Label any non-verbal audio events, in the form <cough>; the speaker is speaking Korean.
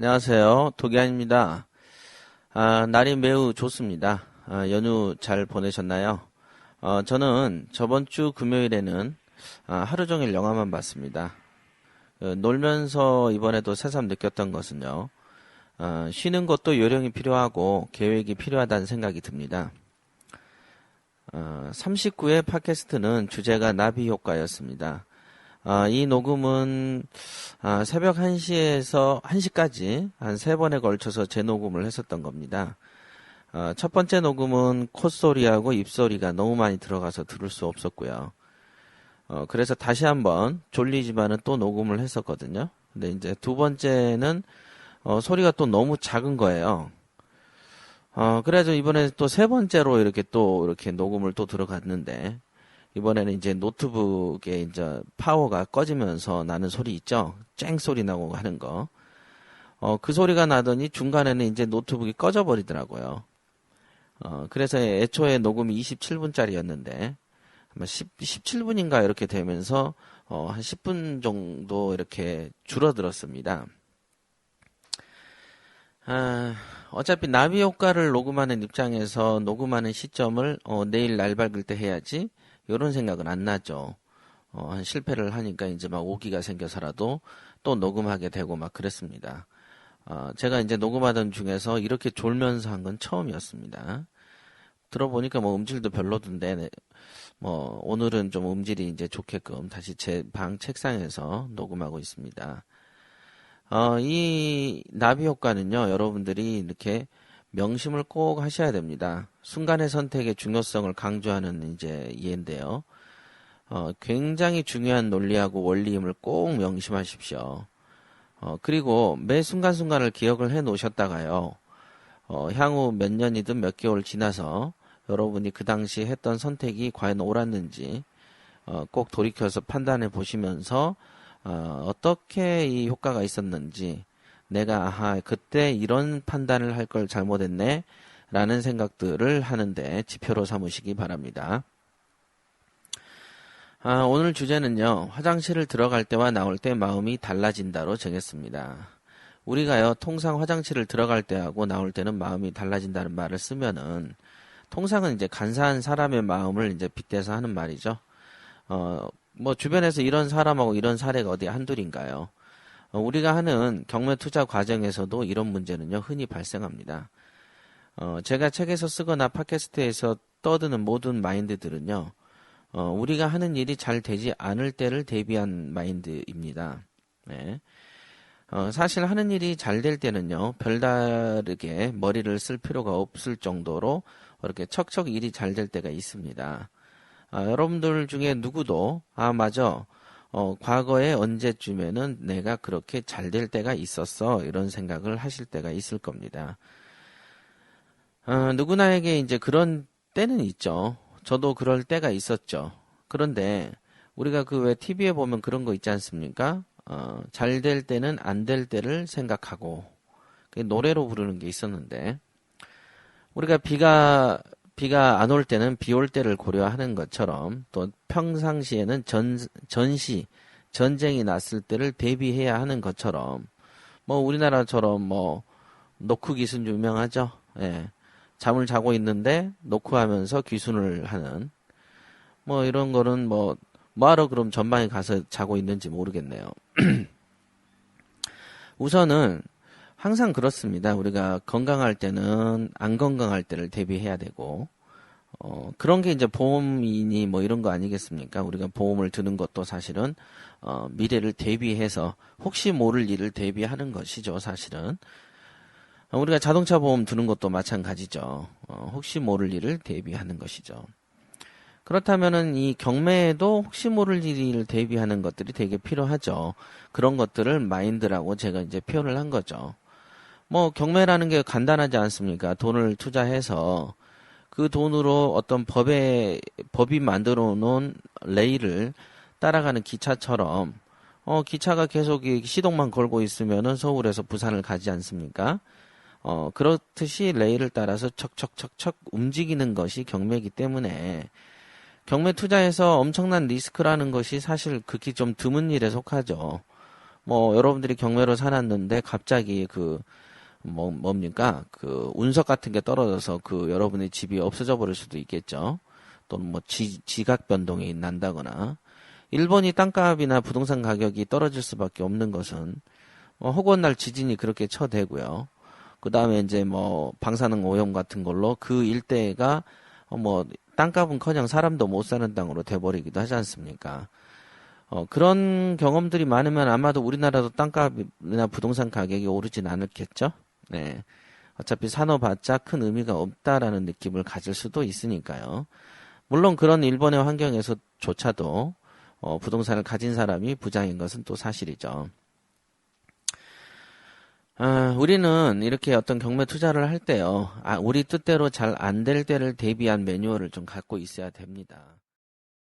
안녕하세요. 도기안입니다. 아, 날이 매우 좋습니다. 아, 연휴 잘 보내셨나요? 어, 저는 저번 주 금요일에는 아, 하루 종일 영화만 봤습니다. 어, 놀면서 이번에도 새삼 느꼈던 것은요. 어, 쉬는 것도 요령이 필요하고 계획이 필요하다는 생각이 듭니다. 어, 39회 팟캐스트는 주제가 나비 효과였습니다. 아, 이 녹음은 아, 새벽 1시에서 1시까지 한 세 번에 걸쳐서 재녹음을 했었던 겁니다. 아, 첫 번째 녹음은 콧소리하고 입소리가 너무 많이 들어가서 들을 수 없었고요. 어, 그래서 다시 한번 졸리지만은 또 녹음을 했었거든요. 근데 이제 두 번째는 어, 소리가 또 너무 작은 거예요. 어, 그래서 이번에 또 세 번째로 이렇게 또 이렇게 녹음을 또 들어갔는데 이번에는 이제 노트북에 이제 파워가 꺼지면서 나는 소리 있죠? 쨍 소리 나고 하는 거. 어, 그 소리가 나더니 중간에는 이제 노트북이 꺼져버리더라고요. 어, 그래서 애초에 녹음이 27분짜리였는데, 아마 10, 17분인가 이렇게 되면서, 어, 한 10분 정도 이렇게 줄어들었습니다. 아, 어차피 나비 효과를 녹음하는 입장에서 녹음하는 시점을, 어, 내일 날 밝을 때 해야지, 이런 생각은 안 나죠. 어, 한 실패를 하니까 이제 막 오기가 생겨서라도 또 녹음하게 되고 막 그랬습니다. 어, 제가 이제 녹음하던 중에서 이렇게 졸면서 한 건 처음이었습니다. 들어보니까 뭐 음질도 별로던데, 네, 뭐 오늘은 좀 음질이 이제 좋게끔 다시 제 방 책상에서 녹음하고 있습니다. 어, 이 나비 효과는요, 여러분들이 이렇게 명심을 꼭 하셔야 됩니다. 순간의 선택의 중요성을 강조하는 이제 예인데요. 어, 굉장히 중요한 논리하고 원리임을 꼭 명심하십시오. 어, 그리고 매 순간순간을 기억을 해 놓으셨다가요. 어, 향후 몇 년이든 몇 개월 지나서 여러분이 그 당시 했던 선택이 과연 옳았는지 어, 꼭 돌이켜서 판단해 보시면서 어, 어떻게 이 효과가 있었는지 내가 아하 그때 이런 판단을 할 걸 잘못했네 라는 생각들을 하는데 지표로 삼으시기 바랍니다. 아, 오늘 주제는요, 화장실을 들어갈 때와 나올 때 마음이 달라진다로 정했습니다. 우리가요, 통상 화장실을 들어갈 때하고 나올 때는 마음이 달라진다는 말을 쓰면은, 통상은 이제 간사한 사람의 마음을 이제 빗대서 하는 말이죠. 어, 뭐 주변에서 이런 사람하고 이런 사례가 어디 한둘인가요? 어, 우리가 하는 경매 투자 과정에서도 이런 문제는요, 흔히 발생합니다. 어, 제가 책에서 쓰거나 팟캐스트에서 떠드는 모든 마인드들은요, 어, 우리가 하는 일이 잘 되지 않을 때를 대비한 마인드입니다. 네. 어, 사실 하는 일이 잘 될 때는요, 별다르게 머리를 쓸 필요가 없을 정도로 이렇게 척척 일이 잘 될 때가 있습니다. 아, 여러분들 중에 누구도, 아, 맞아. 어, 과거에 언제쯤에는 내가 그렇게 잘 될 때가 있었어. 이런 생각을 하실 때가 있을 겁니다. 어, 누구나에게 이제 그런 때는 있죠. 저도 그럴 때가 있었죠. 그런데 우리가 그 왜 TV에 보면 그런 거 있지 않습니까? 어, 잘 될 때는 안 될 때를 생각하고 노래로 부르는 게 있었는데 우리가 비가 비가 안 올 때는 비 올 때를 고려하는 것처럼 또 평상시에는 전, 전시, 전쟁이 났을 때를 대비해야 하는 것처럼 뭐 우리나라처럼 뭐 노크 기순 유명하죠. 예. 잠을 자고 있는데 노크 하면서 귀순을 하는 뭐 이런 거는 뭐 뭐하러 그럼 전방에 가서 자고 있는지 모르겠네요. <clears throat> 우선은 항상 그렇습니다. 우리가 건강할 때는 안 건강할 때를 대비해야 되고, 어, 그런 게 이제 보험이니 뭐 이런 거 아니겠습니까? 우리가 보험을 드는 것도 사실은, 어, 미래를 대비해서 혹시 모를 일을 대비하는 것이죠, 사실은. 어, 우리가 자동차 보험 드는 것도 마찬가지죠. 어, 혹시 모를 일을 대비하는 것이죠. 그렇다면은 이 경매에도 혹시 모를 일을 대비하는 것들이 되게 필요하죠. 그런 것들을 마인드라고 제가 이제 표현을 한 거죠. 뭐 경매라는 게 간단하지 않습니까? 돈을 투자해서 그 돈으로 어떤 법에 법이 만들어 놓은 레일을 따라가는 기차처럼 어 기차가 계속 시동만 걸고 있으면은 서울에서 부산을 가지 않습니까? 어 그렇듯이 레일을 따라서 척척척척 움직이는 것이 경매이기 때문에 경매 투자에서 엄청난 리스크라는 것이 사실 극히 좀 드문 일에 속하죠. 뭐 여러분들이 경매로 사놨는데 갑자기 그 뭐, 뭡니까? 그 운석 같은 게 떨어져서 그 여러분의 집이 없어져 버릴 수도 있겠죠. 또는 뭐 지, 지각 변동이 난다거나. 일본이 땅값이나 부동산 가격이 떨어질 수밖에 없는 것은 어, 허구한 날 지진이 그렇게 쳐대고요. 그 다음에 이제 뭐 방사능 오염 같은 걸로 그 일대가 어, 뭐 땅값은커녕 사람도 못 사는 땅으로 돼버리기도 하지 않습니까? 어, 그런 경험들이 많으면 아마도 우리나라도 땅값이나 부동산 가격이 오르진 않을겠죠? 네. 어차피 사놓봤자 큰 의미가 없다라는 느낌을 가질 수도 있으니까요. 물론 그런 일본의 환경에서조차도 어, 부동산을 가진 사람이 부장인 것은 또 사실이죠. 아, 우리는 이렇게 어떤 경매 투자를 할 때요, 아, 우리 뜻대로 잘 안 될 때를 대비한 매뉴얼을 좀 갖고 있어야 됩니다.